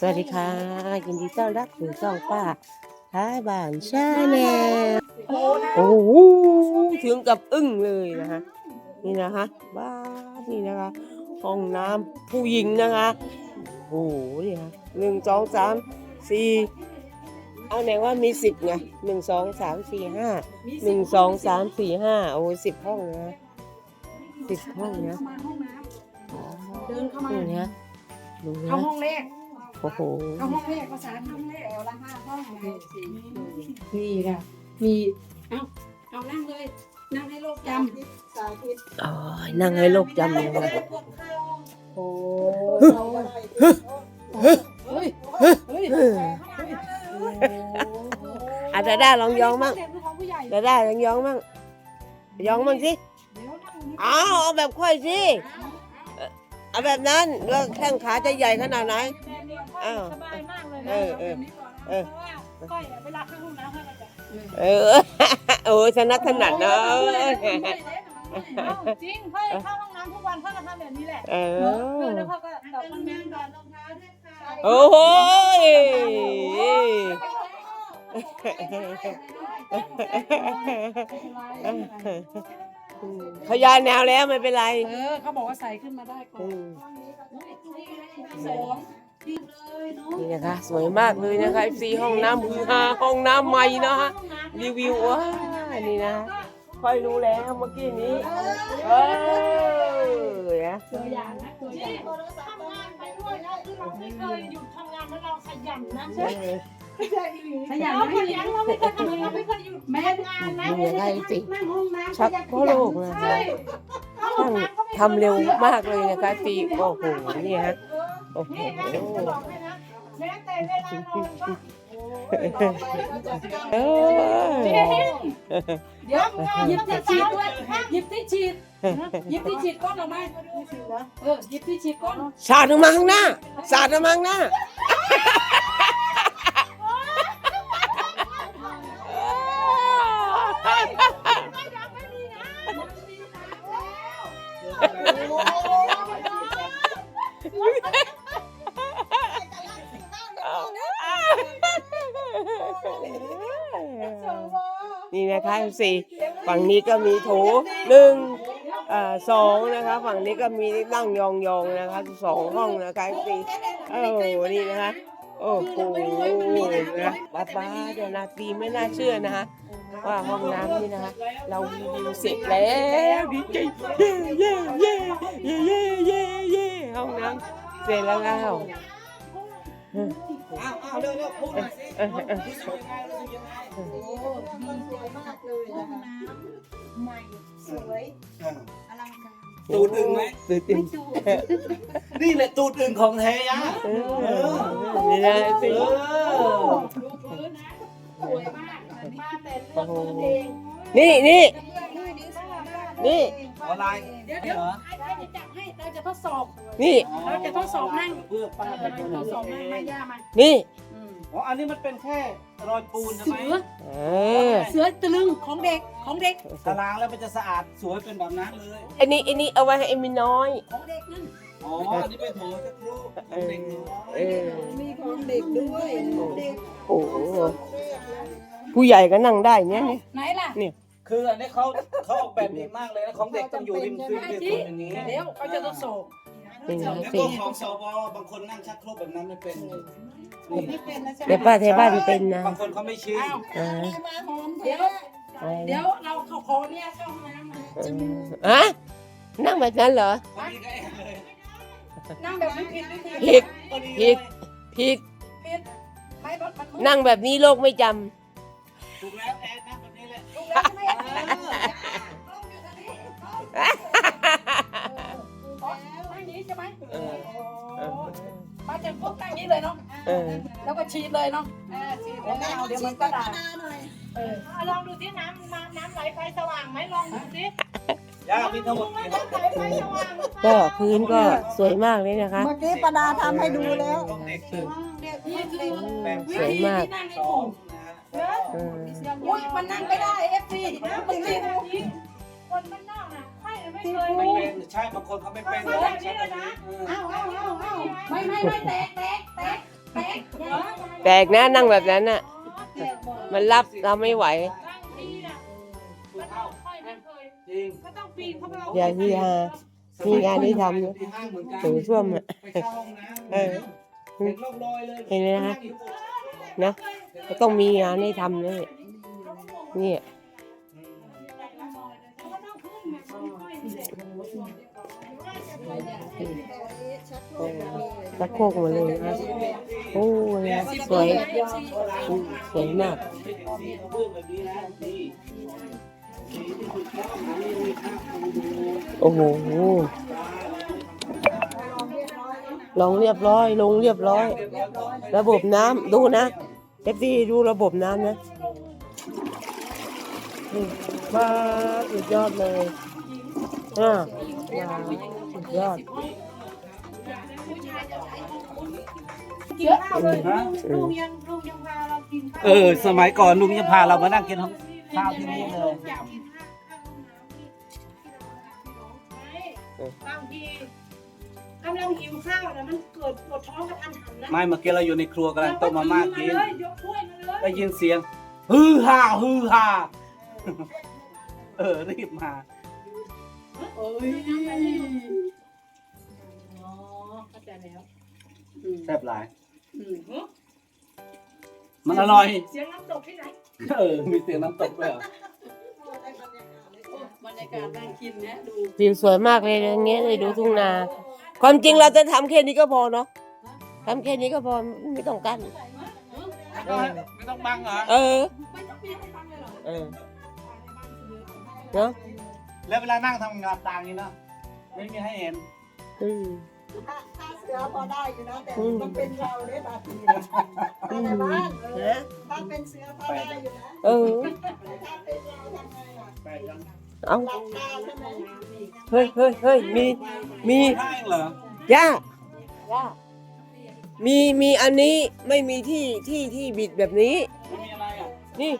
สวัสดีค่ะ ยินดีต้อนรับสู่ช่องป้าท้ายบ้านชาแนลโอ้โหถึงกับอึ้งเลยนะคะนี่นะคะบ้านนี่นะคะห้องน้ำผู้หญิงนะคะ โอ้โหนี่ค่ะหนึ่งสองสามสี่เอาไหนว่ามีสิบไงหนึ่งสองสามสี่ห้าหนึ่งสองสามสี่ห้าโอ้สิบห้องนะสิบห้องนะมาห้องน้อ๋อำเดินเข้ามาดูนะดูเข้านะห้องแรก โอ้โหเข้าห้องแรกภาษาห้องแรกเอาละห้าห้องเลยนี่ค่ะ มีเอาเอานั่งเลย นั่งให้โลกจำสาธิตอ๋อ นั่งให้โลกจำเลยนะโอ้เฮ้ยเฮ้ยเฮ้ยอาดาด้าลองยองมั่งเด็กของผู้ใหญ่ดาด้าลองยองมั่งยองมั่งสิเดี๋ยวนั่งนี่อ้าวเอาแบบค่อยสิ เอาแบบนั้นแล้วแข้งขาจะใหญ่ขนาดไหน อ้าวสบายมากเลยเออเออเออ เพราะว่าก้อยเวลาเข้าห้องน้ำให้มันจะเออ โอ้ยถนัดถนัดเนาะจริงค่อยเข้าห้องน้ำทุกวันเขาก็ทำแบบนี้แหละเอเอออแล้วเขาก็ตอบคอมเมนต์ก่อนรองเท้าด้วยค่ะโอ้โหยเขายายแนวแล้วไม่เป็นไร เออเขาบอกว่าใส่ขึ้นมาได้ก่ออืนมสองที่เลยเนาะนี่นะคะสวยมากเลยนะคะซีห้องน้ำฮือฮาห้องน้ำใหม่นะฮะรีวิวว้านี่นะ ค่อยรู้แล้วเมื่อกี้นี้ เออนะตัวอย่างนะตัวอย่างทำงานไปด้วยนะคือเราไม่เคยหยุดทำงานแล้วเราขยันนะเออขยันเราขยันเราไม่เคยทำงานเราไม่เคยหยุดแม่งานนะนี่ไงสินั่งห้องน้ำชักโครกนะใช่ช่างทำเร็วมากเลยนะคะซีโอ้โหนี่ฮะโอ้โหนี่นะจะบอกให้นะแม้แต่เวลานอนก็เออเดี๋ยวหยิบที่ฉีดด้วยหยิบที่ฉีดหยิบที่ฉีดก้นออกมาเออหยิบที่ฉีดก้นสาดออกมาข้างหน้าสาดออกมาข้างหน้า เนะคะสี่ฝั่งนี้ก็มีโถหนึ่งอ่อสองนะคะ ฝั่งนี้ก็มีนั่งยองๆนะคะสองห้องนะคะสี่โอ้นี่นะคะโอ้โหนะป้าป้าเดี๋ยวนาตีไม่น่าเชื่อนะคะว่าห้องน้ำนี่นะคะ เรารีวิวเสร็จแล้วดีใจเย่เย่เย่เย่เย่เย่เย่ห้องน้ำเสร็จแล้ว แล้วอ้าวอ้าวเร็วเร็วพูดหน่อยสิเออเออรู้สึกยังไงรู้สึกยังไงใหม่สวยอลังการตูดอึ่งไหมตื่นเต้นนี่แหละตูดอึ่งของแท้ยะเออนี่นะสิเออดูพื้นนะสวยมากมาแต่เลือกพื้นเองนี่นี่ นี่ ออนไลน์เดี๋ยวเดี๋ยวให้ใครจะจับให้เราจะทดสอบนี่ เราจะทดสอบนั่งเพื่อป้าเราเป็นจะคนทดสอบนั่งมาย่ามานี่อ๋ออันนี้มันเป็นแค่รอยปูนใช่ไหเสืมอเออเสือตะลึงของเด็กของเด็กถ้าล้างแล้วมันจะสะอาดสวยเป็นแบบนั้นเลย อันนี้อันนี้เอาไว้ให้เอ็มมีน้อย ของเด็กนั่นอ๋อ อันนี้เป็นโถจะครูของเด็กน้อยเออ มีของเด็กด้วยของเด็กโอ้โหผู้ใหญ่ก็นั่งได้เนี่ยนี่ไหนล่ะ คืออันนี้เขาเขาออกแบบดีมากเลยนะของเด็กต้องอยู่ริมริมริมอย่างนี้เดี๋ยวเขาจะทดสอบนี่นะแล้วสิก็ของสวบางคนนั่งชักโครกแบบนั้นไม่เป็นนี่ไม่เป็นนะใช่ไหมเดี๋ยวป้าเทบ้านเป็นนะบางคนเขาไม่ชินอ้าวอ่าเดี๋ยวเดี๋ยวเราเขาขอเนี่ยเข้าห้องน้ำมาฮะนั่งแบบนั้นเหรอพอดีก็แอบเลยนั่งแบบไม่ผิดวิธีผิดพอดีผิดผิดผิดไม่รถมันนั่งแบบนี้โลกไม่จถูกแล้วแอนนะแบบ นั่งนี้ใช่ไหมำเออเออมาจากพวกนั่งนี้เลยเนาะแล้วก็ฉีดเลยเนาะฉีดแล้วไม่เอาเดี๋ยวมันก็ด่าเออลองดูที่น้ำน้ำน้ำไหลไฟสว่างไหมลองดูสิย่ามีทั้งหมดกี่ห้องน้ำไหลไฟสว่างก็พื้นก็สวยมากเลยนะคะ เมื่อกี้ปดาทำให้ดูแล้ว สวยมากที่นั่ง อถูงกนะฮะเอออุ้ยมันนั่งไม่ได้เอฟซีมันติดคนมันนอกน่ะใช่ไม่เคยไม่เป็นใช่บางคนเขาไม่เป็นไม่แบบนี้เลยนะเออเอ้าเอ้าเอ้าเอ้าไม่ไม่ไม่แตกแตกแตกแตกนะนั่งแบบนั้นน่ะ มันรับเราไม่ไหวบางทีน่ะมันต้องค่อยไม่เคยจริงก็ต้องปีนเข้าไปเอาอย่าที่ฮามีงานที่ทำนะที่ห้างเหมือนกันโถส้วมอะไปเข้าห้องน้ำเออเห็นร่องรอยเลยเห็นไหมคะ นะก็ต้องมีงานให้ทำเลยเนี่ยตะโคกมาเลยนะโอ้ยสวยสวยมากโอ้โหลงเรียบร้อย ลงเรียบร้อย ระบบน้ำดูนะ เอฟซีดูระบบน้ำนะนี่มาสุดยอดเลยอ่าว้าวสุดยอดกินข้าวเลยลุงยังลุงยังพาเรากินข้าวเออ สมัยก่อนลุงจะพาเรามานั่งกินข้าวที่นี่เลยบางที กำลังหิวข้าวแล้วมันเกิดปวดท้องกระทันหันนะไม่เมื่อกี้เราอยู่ในครัวกำลังต้มมาม่ากินเลยยกถ้วยมาเลยได้ยินเสียงฮือฮ่าฮือฮ่าเออรีบมาโอ้ยอ๋อเข้าใจแล้วอืมแซ่บหลายอืมมันอร่อย เสียงน้ำตกที่ไหนเออ มีเสียงน้ำตกด้วยเหรอโอ้บรรยากาศน่ากินนะดูวิวสวยมากเลยอย่างเงี้ยเลยดูทุ่งนา ความจริงเราจะทำแค่นี้ก็พอเนาะทำแค่นี้ก็พอไม่ต้องกั้นไม่ต้องบังเหรอเออไม่ต้องมีให้ฟังเลยเหรอเออเนาะแล้วเวลานั่งทำงานต่างนี้เนาะไม่มีให้เห็นอืมถ้าถ้าเสือพอได้อยู่นะแต่อืมมันเป็นเราเนี่ยบาทีนะถ้าในบ้านเออนะถ้าเป็นเสือพอได้อยู่นะเออแต่ถ้าเป็นเราทำไงอะไปยัง เอาหลับตาใช่ไหมเฮ้ยเฮ้ยเฮ้ยมีมีได้เหรอย่าย่ามีมีอันนี้ไม่มีที่ที่ที่บิดแบบนี้ ไม่มีอะไรอะนี่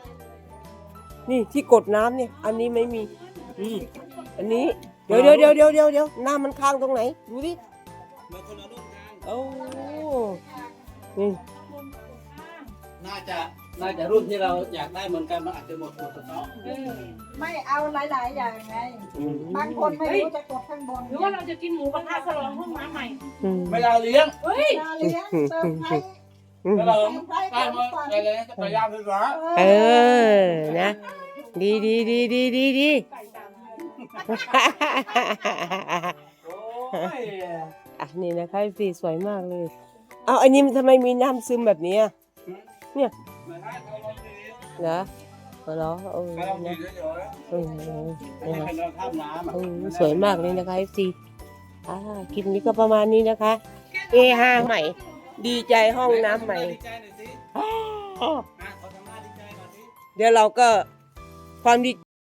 นี่ที่กดน้ำเนี่ย อันนี้ไม่มีอืมอันนี้ เดี๋ยวเดี๋ยวเดี๋ยวเดี๋ยวเดี๋ยวเดี๋ยวน้ำมันค้างตรงไหน ดูดิมาคนละรุ่นกันโอ้นี่ น่าจะ น่าจะรุ่นที่เราอยากได้เหมือนกันมันอาจจะหมดหมดสต็อกไม่เอาหลาย ๆ อย่างไง บางคนไม่รู้จะกดข้างบนหรือว่าเราจะกินหมูกระทะฉลองห้องน้ำใหม่อืมไม่เอาเลี้ยงเฮ้ยมาเลี้ยงเซอร์ไพรส์อืมก็เราเซอร์ไพรส์ได้ของมาขวัญอะไรนะจะพยายามศึกษาเออนะดีดีดีดีดีดีไก่ตามโอ้ยอะนี่นะคะสีสวยมากเลย เอาอันนี้มันทำไมมีน้ำซึมแบบนี้อะไม่ได้เขาลองดี เหรอเหรอเออนะเฉยเออเออๆไม่นะคะเป็นเราข้ามน้ำอะเออสวยมากเลยนะคะ FC อ่าคลิปนี้ก็ประมาณนี้นะคะ A5 ใหม่ ดีใจห้องน้ำใหม่ดีใจห้อะขอทำหน้าดีใหน่เดี๋ยวเราก็ความดี